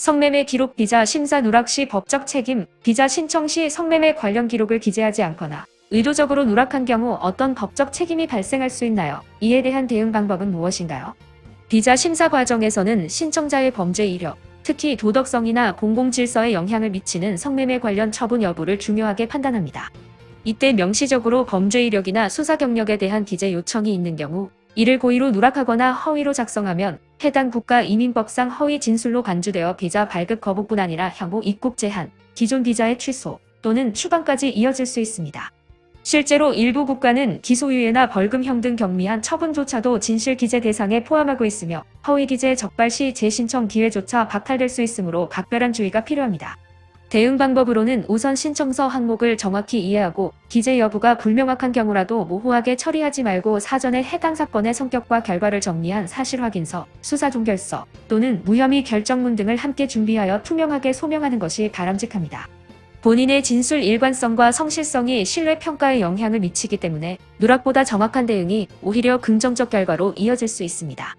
성매매 기록 비자 심사 누락 시 법적 책임, 비자 신청 시 성매매 관련 기록을 기재하지 않거나 의도적으로 누락한 경우 어떤 법적 책임이 발생할 수 있나요? 이에 대한 대응 방법은 무엇인가요? 비자 심사 과정에서는 신청자의 범죄 이력, 특히 도덕성이나 공공질서에 영향을 미치는 성매매 관련 처분 여부를 중요하게 판단합니다. 이때 명시적으로 범죄 이력이나 수사 경력에 대한 기재 요청이 있는 경우 이를 고의로 누락하거나 허위로 작성하면 해당 국가 이민법상 허위 진술로 간주되어 비자 발급 거부뿐 아니라 향후 입국 제한, 기존 비자의 취소 또는 추방까지 이어질 수 있습니다. 실제로 일부 국가는 기소유예나 벌금형 등 경미한 처분조차도 진실 기재 대상에 포함하고 있으며 허위 기재 적발 시 재신청 기회조차 박탈될 수 있으므로 각별한 주의가 필요합니다. 대응 방법으로는 우선 신청서 항목을 정확히 이해하고 기재 여부가 불명확한 경우라도 모호하게 처리하지 말고 사전에 해당 사건의 성격과 결과를 정리한 사실 확인서, 수사 종결서 또는 무혐의 결정문 등을 함께 준비하여 투명하게 소명하는 것이 바람직합니다. 본인의 진술 일관성과 성실성이 신뢰 평가에 영향을 미치기 때문에 누락보다 정확한 대응이 오히려 긍정적 결과로 이어질 수 있습니다.